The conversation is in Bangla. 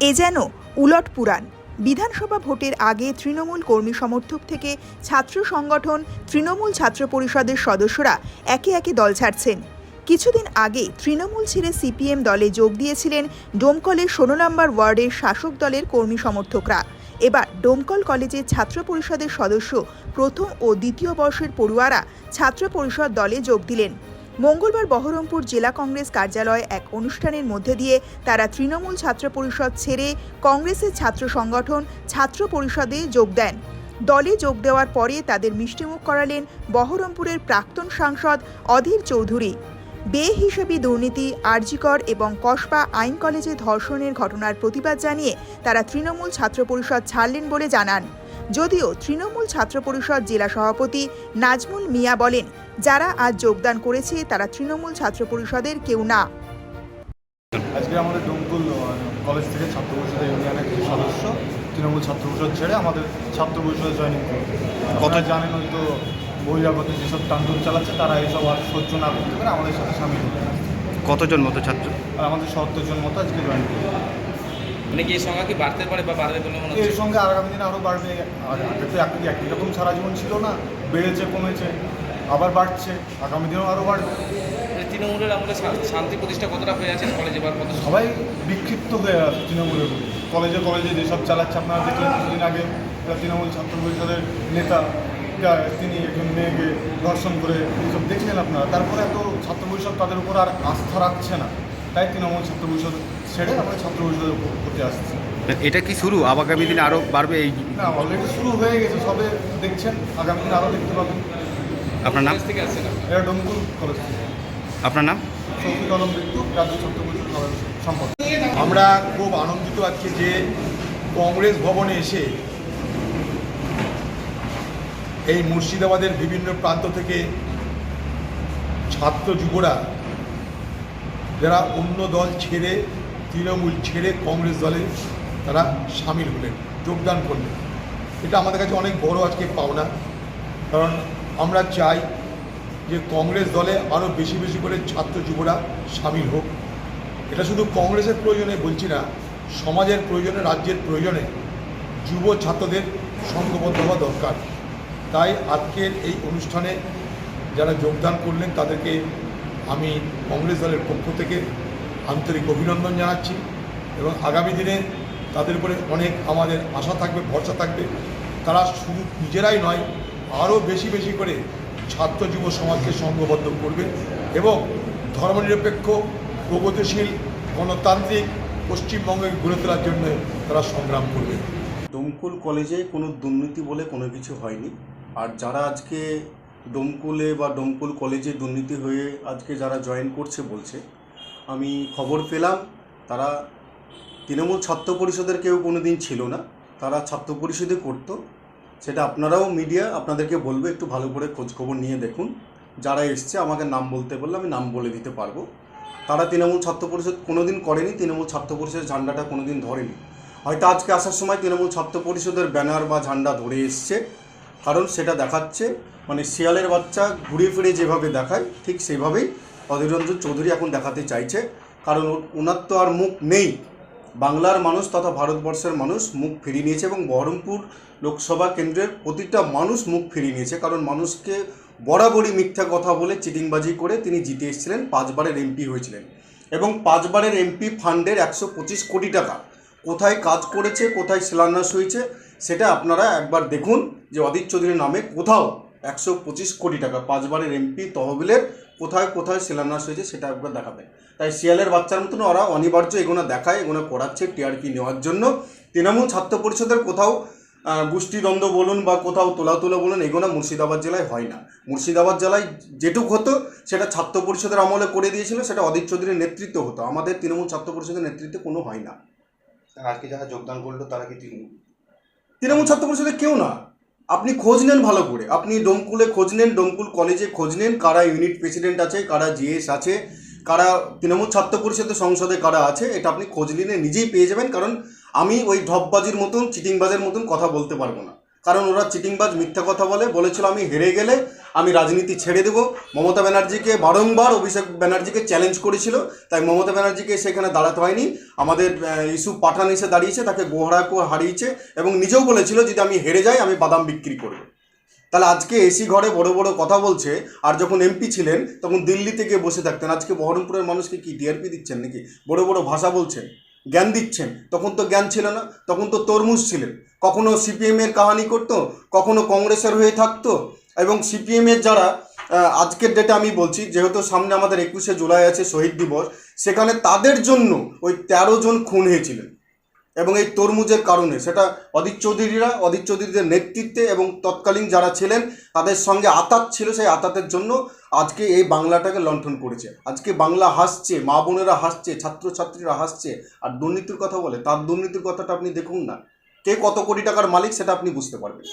এ যেন উলট পুরাণ। বিধানসভা ভোটের আগে তৃণমূল কর্মী সমর্থক থেকে ছাত্র সংগঠন তৃণমূল ছাত্র পরিষদের সদস্যরা একে একে দল ছাড়ছেন। কিছুদিন আগে তৃণমূল ছেড়ে সিপিএম দলে যোগ দিয়েছিলেন ডোমকলের ষোলো নম্বর ওয়ার্ডের শাসক দলের কর্মী সমর্থকরা। এবার ডোমকল কলেজের ছাত্র পরিষদের সদস্য প্রথম ও দ্বিতীয় বর্ষের পড়ুয়ারা ছাত্র পরিষদ দলে যোগ দিলেন। মঙ্গলবার বহরমপুর জেলা কংগ্রেস কার্যালয়ে এক অনুষ্ঠানের মধ্যে দিয়ে তারা তৃণমূল ছাত্র পরিষদ ছেড়ে কংগ্রেসের ছাত্র সংগঠন ছাত্র পরিষদে যোগ দেন। দলে যোগ দেওয়ার পরে তাদের মিষ্টিমুখ করালেন বহরমপুরের প্রাক্তন সাংসদ অধীর চৌধুরী। বেহিসাবি দুর্নীতি, আরজিকর এবং কসবা আইন কলেজে ধর্ষণের ঘটনার প্রতিবাদ জানিয়ে তারা তৃণমূল ছাত্র পরিষদ ছাড়লেন বলে জানান। যদিও তৃণমূল ছাত্র পরিষদ জেলা সভাপতি নাজমুল মিয়া বলেন যারা আজ যোগদান করেছে তারা তৃণমূল ছাত্র পরিষদের কেউ না। আজকে আমাদের ডোমকুল কলেজ থেকে ছাত্র পরিষদের ইউনিয়নের কিছু সদস্য তৃণমূল ছাত্র পরিষদ ছেড়ে আমাদের ছাত্র পরিষদে জয়েনিং করবে। কত জানেন হয়তো বহিরাগত যেসব টান্ডুল চালাচ্ছে তারা এইসব আর সহ্য না করতে পারে আমাদের সাথে সামিল হবে কতজন মতো ছাত্র? আর আমাদের সত্তর জন মতো আজকে জয়েন করবে। মানে কি এই সংখ্যা কি বাড়তে পারে বা বাড়বে বলে মনে এর সঙ্গে আগামী দিনে আরও বাড়বে। আর আগে তো একই একই রকম সারা জীবন ছিল না বেড়েছে কমেছে। আবার বাড়ছে আগামী দিনেও আরও বাড়বে। মানে তৃণমূলের আমলে শান্তি প্রতিষ্ঠা কতটা হয়ে আছে কলেজে বা কত সবাই বিক্ষিপ্ত হয়ে আছে তৃণমূলের। কলেজে কলেজে যেসব চালাচ্ছে আপনারা দেখলেন কিছুদিন আগে তৃণমূল ছাত্র পরিষদের নেতা তিনি একজন মেয়েকে ধর্ষণ করে এইসব দেখলেন আপনারা। তারপরে এত ছাত্র পরিষদ তাদের উপর আর আস্থা রাখছে না। তাই তৃণমূল ছাত্র পরিষদ ছেড়ে আমরা ছাত্র পরিষদের প্রতি আসছি। এটা কি শুরু? আগামী দিনে আরও বাড়বে এই না অলরেডি শুরু হয়ে গেছে সবে দেখছেন আগামী দিন আরও দেখতে পাবেন। আপনার নাম? থেকে আসছে এটা ডোমকুল কলেজ আপনার নাম? আলম রাজ্য আমরা খুব আনন্দিত আজকে যে কংগ্রেস ভবনে এসে এই মুর্শিদাবাদের বিভিন্ন প্রান্ত থেকে ছাত্র যুবরা যারা অন্য দল ছেড়ে তৃণমূল ছেড়ে কংগ্রেস দলে তারা সামিল হলেন যোগদান করলেন। এটা আমাদের কাছে অনেক বড় আজকে পাওনা কারণ আমরা চাই যে কংগ্রেস দলে আরও বেশি বেশি করে ছাত্র যুবরা সামিল হোক। এটা শুধু কংগ্রেসের প্রয়োজনে বলছি না, সমাজের প্রয়োজনে, রাজ্যের প্রয়োজনে যুব ছাত্রদের সংঘবদ্ধ হওয়া দরকার। তাই আজকের এই অনুষ্ঠানে যারা যোগদান করলেন, তাদেরকে আমি কংগ্রেস দলের পক্ষ থেকে আন্তরিক অভিনন্দন জানাচ্ছি এবং আগামী দিনে তাদের উপরে অনেক আমাদের আশা থাকবে, ভরসা থাকবে। তারা শুধু নিজেরাই নয় আরও বেশি বেশি করে ছাত্র যুব সমাজকে সংঘবদ্ধ করবে এবং ধর্মনিরপেক্ষ, প্রগতিশীল, গণতান্ত্রিক পশ্চিমবঙ্গে গড়ে তোলার জন্য তারা সংগ্রাম করবে। ডোমকুল কলেজে কোনো দুর্নীতি বলে কোনো কিছু হয়নি। আর যারা আজকে ডোমকুলে বা ডোমকুল কলেজে দুর্নীতি হয়ে আজকে যারা জয়েন করছে বলছে, আমি খবর পেলাম, তারা তৃণমূল ছাত্র পরিষদের কেউ কোনো দিন ছিল না। তারা ছাত্র পরিষদে করতো সেটা আপনারাও মিডিয়া আপনাদেরকে বলবে, একটু ভালো করে খোঁজখবর নিয়ে দেখুন। যারা এসছে, আমাকে নাম বলতে বললে আমি নাম বলে দিতে পারব। তারা তৃণমূল ছাত্র পরিষদ কোনোদিন করেনি, তৃণমূল ছাত্র পরিষদের ঝান্ডাটা কোনোদিন ধরেনি। হয়তো আজকে আসার সময় তৃণমূল ছাত্র পরিষদের ব্যানার বা ঝান্ডা ধরে এসছে। কারণ সেটা দেখাচ্ছে মানে শিয়ালের বাচ্চা ঘুরে ফিরে যেভাবে দেখায়, ঠিক সেভাবেই অধীর রঞ্জন চৌধুরী এখন দেখাতে চাইছে। কারণ ওনার তো আর মুখ নেই। বাংলার মানুষ তথা ভারতবর্ষের মানুষ মুখ ফিরিয়ে নিয়েছে এবং বহরমপুর লোকসভা কেন্দ্রের প্রতিটা মানুষ মুখ ফিরিয়ে নিয়েছে। কারণ মানুষকে বরাবরই মিথ্যা কথা বলে চিটিংবাজি করে তিনি জিতে এসেছিলেন, পাঁচবারের এমপি হয়েছিলেন। এবং পাঁচবারের এমপি ফান্ডের একশো পঁচিশ কোটি টাকা কোথায় কাজ করেছে, কোথায় শিলান্যাস হয়েছে, সেটা আপনারা একবার দেখুন যে অদিত চৌধুরীর নামে কোথাও একশো পঁচিশ কোটি টাকা, পাঁচবারের এমপি তহবিলের কোথায় কোথায় শিলান্যাস হয়েছে সেটা একবার দেখাবে। তাই শিয়ালের বাচ্চার মতন ওরা অনিবার্য এগুলো দেখায় এগুলো করাচ্ছে টিআরপি নেওয়ার জন্য। তৃণমূল ছাত্র পরিষদের কোথাও গোষ্ঠীদ্বন্দ্ব বলুন বা কোথাও তোলা তোলা বলুন এগুলো মুর্শিদাবাদ জেলায় হয় না। মুর্শিদাবাদ জেলায় যেটুক হতো সেটা ছাত্র পরিষদের আমলে করে দিয়েছিল সেটা অদিত চৌধুরীর নেতৃত্ব হতো। আমাদের তৃণমূল ছাত্র পরিষদের নেতৃত্বে কোনো হয় না। আজকে যারা যোগদান করল তারা কি তৃণমূল? তৃণমূল ছাত্র পরিষদে কেউ না। আপনি খোঁজ নেন ভালো করে। আপনি ডোমকুলে খোঁজ নেন, ডোমকুল কলেজে খোঁজ নেন, কারা ইউনিট প্রেসিডেন্ট আছে, কারা জিএস আছে, কারা তৃণমূল ছাত্র পরিষদের সংসদে কারা আছে, এটা আপনি খোঁজ নিলে নিজেই পেয়ে যাবেন, কারণ আমি ওই ঢপবাজির মতন, চিটিংবাজের মতন কথা বলতে পারব না। কারণ ওরা চিটিংবাজ মিথ্যা কথা বলে, বলেছিল আমি হেরে গেলে আমি রাজনীতি ছেড়ে দেবো। মমতা ব্যানার্জিকে বারংবার অভিষেক ব্যানার্জিকে চ্যালেঞ্জ করেছিল, তাই মমতা ব্যানার্জিকে সেখানে দাঁড়াতে হয়নি। আমাদের ইস্যু পাঠান এসে দাঁড়িয়েছে, তাকে গোহরা করে হারিয়েছে এবং নিজেও বলেছিল যদি আমি হেরে যাই, আমি বাদাম বিক্রি করব। তাহলে আজকে এসি ঘরে বড় বড় কথা বলছে, আর যখন এমপি ছিলেন, তখন দিল্লিতে গিয়ে বসে থাকতেন। আজকে বহরমপুরের মানুষকে কি ডিআরপি দিচ্ছেন নাকি? বড় বড় ভাষা বলছেন, জ্ঞান দিচ্ছেন। তখন তো জ্ঞান ছিল না, তখন তো তরমুজ ছিলেন। কখনো সিপিএমের কাহানি করতো, কখনো কংগ্রেসের হয়ে থাকতো এবং সিপিএমের যারা আজকের ডেটে আমি বলছি, যেহেতু সামনে আমাদের একুশে জুলাই আছে শহীদ দিবস, সেখানে তাদের জন্য ওই তেরো জন খুন হয়েছিলেন। এবং এই তরমুজের কারণে, সেটা অদিত চৌধুরীরা, অদিত চৌধুরীদের নেতৃত্বে এবং তৎকালীন যারা ছিলেন, তাদের সঙ্গে আতাত ছিল, সেই আতাতের জন্য আজকে এই বাংলাটাকে লণ্ঠন করেছে। আজকে বাংলা হাসছে, মা বোনেরা হাসছে, ছাত্রছাত্রীরা হাসছে, আর দুর্নীতির কথা বলে, তার দুর্নীতির কথাটা আপনি দেখুন না। কে কত কোটি টাকার মালিক, সেটা আপনি বুঝতে পারবেন।